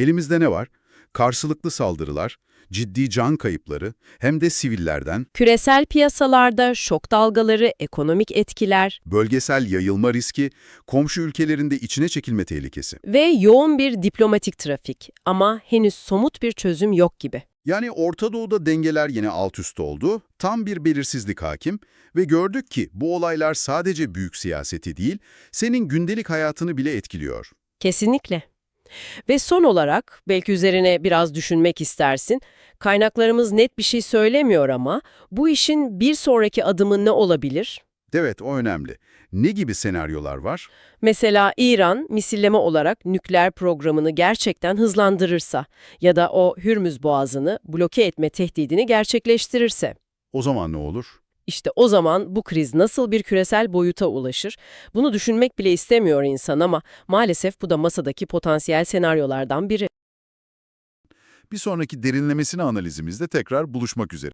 Elimizde ne var? Karşılıklı saldırılar, ciddi can kayıpları hem de sivillerden, Küresel piyasalarda şok dalgaları, ekonomik etkiler bölgesel yayılma riski, komşu ülkelerinde içine çekilme tehlikesi. ve yoğun bir diplomatik trafik ama henüz somut bir çözüm yok gibi. Yani Orta Doğu'da dengeler yine alt üst oldu, tam bir belirsizlik hakim ve gördük ki bu olaylar sadece büyük siyaseti değil, senin gündelik hayatını bile etkiliyor. Kesinlikle. Ve son olarak, belki üzerine biraz düşünmek istersin, kaynaklarımız net bir şey söylemiyor ama bu işin bir sonraki adımı ne olabilir? Evet, o önemli. Ne gibi senaryolar var? Mesela İran misilleme olarak nükleer programını gerçekten hızlandırırsa ya da o Hürmüz Boğazı'nı bloke etme tehdidini gerçekleştirirse. O zaman ne olur? İşte o zaman bu kriz nasıl bir küresel boyuta ulaşır? Bunu düşünmek bile istemiyor insan ama maalesef bu da masadaki potansiyel senaryolardan biri. Bir sonraki derinlemesine analizimizde tekrar buluşmak üzere.